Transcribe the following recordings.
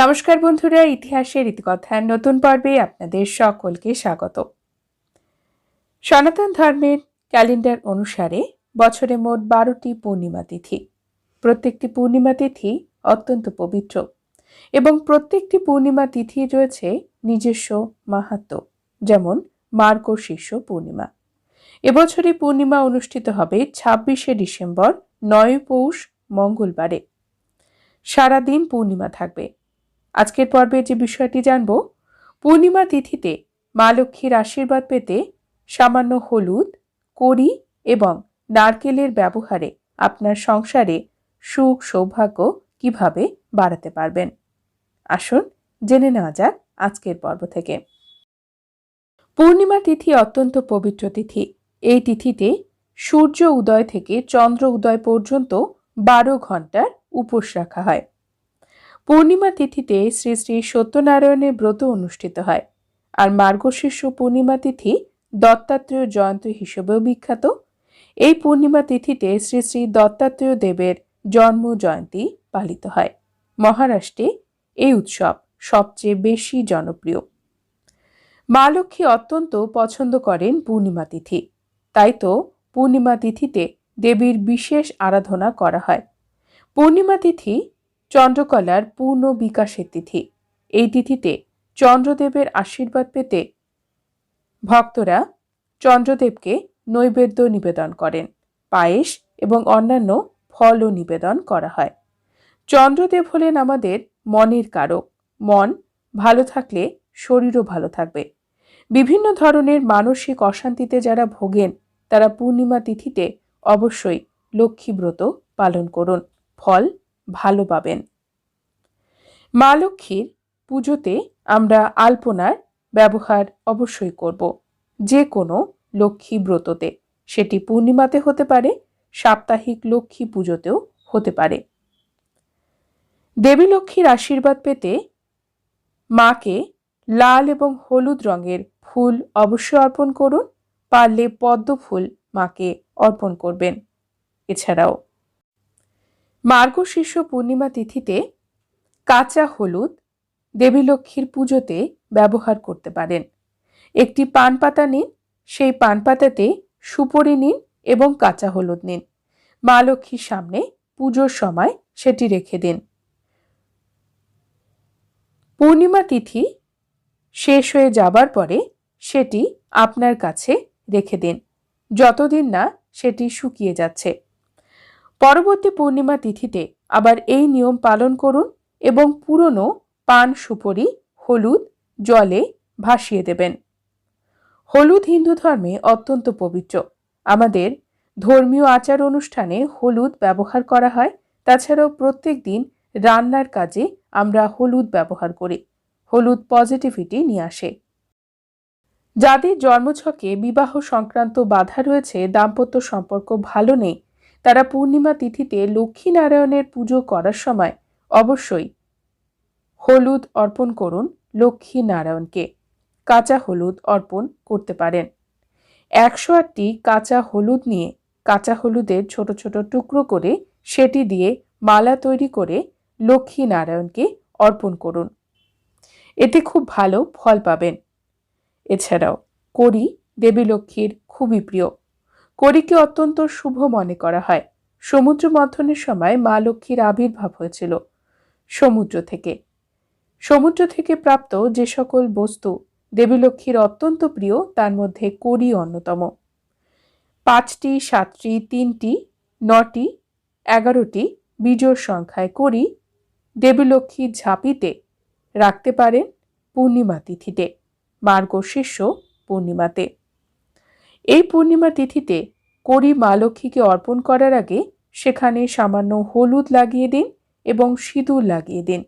নমস্কার বন্ধুরা, ইতিহাসের ইতিকথার নতুন পর্বে আপনাদের সকলকে স্বাগত। সনাতন ধর্মের ক্যালেন্ডার অনুসারে বছরে মোট বারোটি পূর্ণিমা তিথি। প্রত্যেকটি পূর্ণিমা তিথি অত্যন্ত পবিত্র এবং প্রত্যেকটি পূর্ণিমা তিথি রয়েছে নিজস্ব মাহাত্ম, যেমন মার্গশীর্ষ পূর্ণিমা। এবছরই পূর্ণিমা অনুষ্ঠিত হবে ছাব্বিশে ডিসেম্বর, নয় পৌষ, মঙ্গলবারে। সারাদিন পূর্ণিমা থাকবে। আজকের পর্বে যে বিষয়টি জানব, পূর্ণিমা তিথিতে মা লক্ষ্মীর আশীর্বাদ পেতে সামান্য হলুদ, কড়ি এবং নারকেলের ব্যবহারে আপনার সংসারে সুখ, সৌভাগ্য কীভাবে বাড়াতে পারবেন? আসুন জেনে নেওয়া যাক আজকের পর্ব থেকে। পূর্ণিমা তিথি অত্যন্ত পবিত্র তিথি। এই তিথিতে সূর্য উদয় থেকে চন্দ্র উদয় পর্যন্ত বারো ঘণ্টার উপোস রাখা হয়। পূর্ণিমা তিথিতে শ্রী শ্রী সত্যনারায়ণের ব্রত অনুষ্ঠিত হয়। আর মার্গশীর্ষ পূর্ণিমা তিথি দত্তাত্রেয় জয়ন্তী হিসেবেও বিখ্যাত। এই পূর্ণিমা তিথিতে শ্রী শ্রী দত্তাত্রেয় দেবের জন্ম জয়ন্তী পালিত হয়। মহারাষ্ট্রে এই উৎসব সবচেয়ে বেশি জনপ্রিয়। মা লক্ষ্মী অত্যন্ত পছন্দ করেন পূর্ণিমা তিথি। তাই তো পূর্ণিমা তিথিতে দেবীর বিশেষ আরাধনা করা হয়। পূর্ণিমা তিথি চন্দ্রকলার পূর্ণ বিকাশের তিথি। এই তিথিতে চন্দ্রদেবের আশীর্বাদ পেতে ভক্তরা চন্দ্রদেবকে নৈবেদ্য নিবেদন করেন, পায়েস এবং অন্যান্য ফলও নিবেদন করা হয়। চন্দ্রদেব হলেন আমাদের মনের কারক। মন ভালো থাকলে শরীরও ভালো থাকবে। বিভিন্ন ধরনের মানসিক অশান্তিতে যারা ভোগেন, তারা পূর্ণিমা তিথিতে অবশ্যই লক্ষ্মীব্রত পালন করুন। ফল ভালো পাবেন। মা লক্ষ্মীর পুজোতে আমরা আলপনার ব্যবহার অবশ্যই করব। যে কোনো লক্ষ্মী ব্রততে। সেটি পূর্ণিমাতে হতে পারে, সাপ্তাহিক লক্ষ্মী পুজোতেও হতে পারে। দেবী লক্ষ্মীর আশীর্বাদ পেতে মাকে লাল এবং হলুদ রঙের ফুল অবশ্যই অর্পণ করুন। পারলে পদ্ম ফুল মাকে অর্পণ করবেন। এছাড়াও মার্গশীর্ষ পূর্ণিমা তিথিতে কাঁচা হলুদ দেবী লক্ষ্মীর পুজোতে ব্যবহার করতে পারেন। একটি পান পাতা নিন, সেই পান পাতাতে সুপরি নিন এবং কাঁচা হলুদ নিন। মা লক্ষ্মীর সামনে পুজোর সময় সেটি রেখে দিন। পূর্ণিমা তিথি শেষ হয়ে যাবার পরে সেটি আপনার কাছে রেখে দিন। যতদিন না সেটি শুকিয়ে যাচ্ছে। পরবর্তী পূর্ণিমা তিথিতে আবার এই নিয়ম পালন করুন এবং পুরনো পান সুপরি, হলুদ, জলে ভাসিয়ে দেবেন। হলুদ হিন্দু ধর্মে অত্যন্ত পবিত্র। আমাদের ধর্মীয় আচার অনুষ্ঠানে হলুদ ব্যবহার করা হয়। তাছাড়াও প্রত্যেক দিন রান্নার কাজে আমরা হলুদ ব্যবহার করি। হলুদ পজিটিভিটি নিয়ে আসে। যাদের জন্মছকে বিবাহ সংক্রান্ত বাধা রয়েছে, দাম্পত্য সম্পর্ক ভালো নেই তারা পূর্ণিমা তিথিতে লক্ষ্মীনারায়ণের পুজো করার সময় অবশ্যই হলুদ অর্পণ করুন লক্ষ্মী নারায়ণকে কাঁচা হলুদ অর্পণ করতে পারেন। একশো আটটি কাঁচা হলুদ নিয়ে কাঁচা হলুদের ছোট ছোট টুকরো করে সেটি দিয়ে মালা তৈরি করে লক্ষ্মী নারায়ণকে অর্পণ করুন। এতে খুব ভালো ফল পাবেন। এছাড়াও করি দেবী লক্ষ্মীর খুবই প্রিয়। করিকে অত্যন্ত শুভ মনে করা হয়। সমুদ্র মন্থনের সময় মা লক্ষ্মীর আবির্ভাব হয়েছিল সমুদ্র থেকে। সমুদ্র থেকে প্রাপ্ত যে সকল বস্তু দেবী লক্ষ্মীর অত্যন্ত প্রিয়, তার মধ্যে করি অন্যতম। পাঁচটি, সাতটি, তিনটি, নটি, এগারোটি বিজোর সংখ্যায় করি দেবী লক্ষ্মীর ঝাঁপিতে রাখতে পারেন পূর্ণিমা তিথিতে। মার্গশীর্ষ পূর্ণিমাতে। এই পূর্ণিমা তিথিতে করি মা লক্ষ্মীকে অর্পণ করার আগে সেখানে সামান্য হলুদ লাগিয়ে দিন এবং সিঁদুর লাগিয়ে দিন।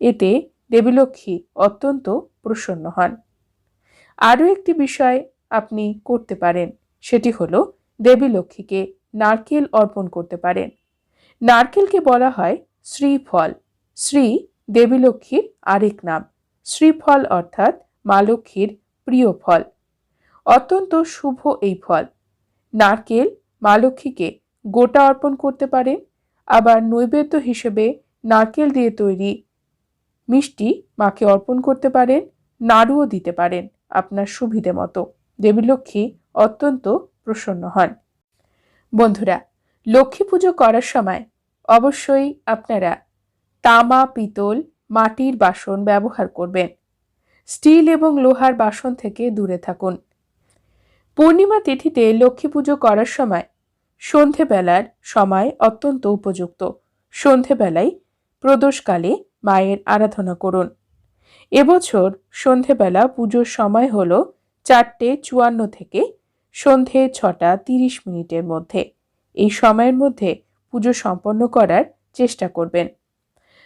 এতে দেবীলক্ষ্মী অত্যন্ত প্রসন্ন হন। আরও একটি বিষয় আপনি করতে পারেন, সেটি হলো দেবীলক্ষ্মীকে নারকেল অর্পণ করতে পারেন। নারকেলকে বলা হয় শ্রীফল। শ্রী দেবীলক্ষ্মীর আরেক নাম। শ্রীফল অর্থাৎ মা লক্ষ্মীর প্রিয় ফল। অত্যন্ত শুভ এই ফল। নারকেল মা লক্ষ্মীকে গোটা অর্পণ করতে পারেন আবার নৈবেদ্য হিসেবে নারকেল দিয়ে তৈরি মিষ্টি মাকে অর্পণ করতে পারেন, নাড়ুও দিতে পারেন আপনার সুবিধে মতো। দেবী লক্ষ্মী অত্যন্ত প্রসন্ন হন। বন্ধুরা, লক্ষ্মী পুজো করার সময় অবশ্যই আপনারা তামা, পিতল, মাটির বাসন ব্যবহার করবেন। স্টিল এবং লোহার বাসন থেকে দূরে থাকুন। পূর্ণিমা তিথিতে লক্ষ্মী পুজো করার সময় সন্ধেবেলার সময় অত্যন্ত উপযুক্ত। সন্ধেবেলায় প্রদোষকালে মায়ের আরাধনা করুন। এবছর সন্ধেবেলা পুজোর সময় হল চারটে চুয়ান্ন থেকে সন্ধে ছটা তিরিশ মিনিটের মধ্যে। এই সময়ের মধ্যে পুজো সম্পন্ন করার চেষ্টা করবেন।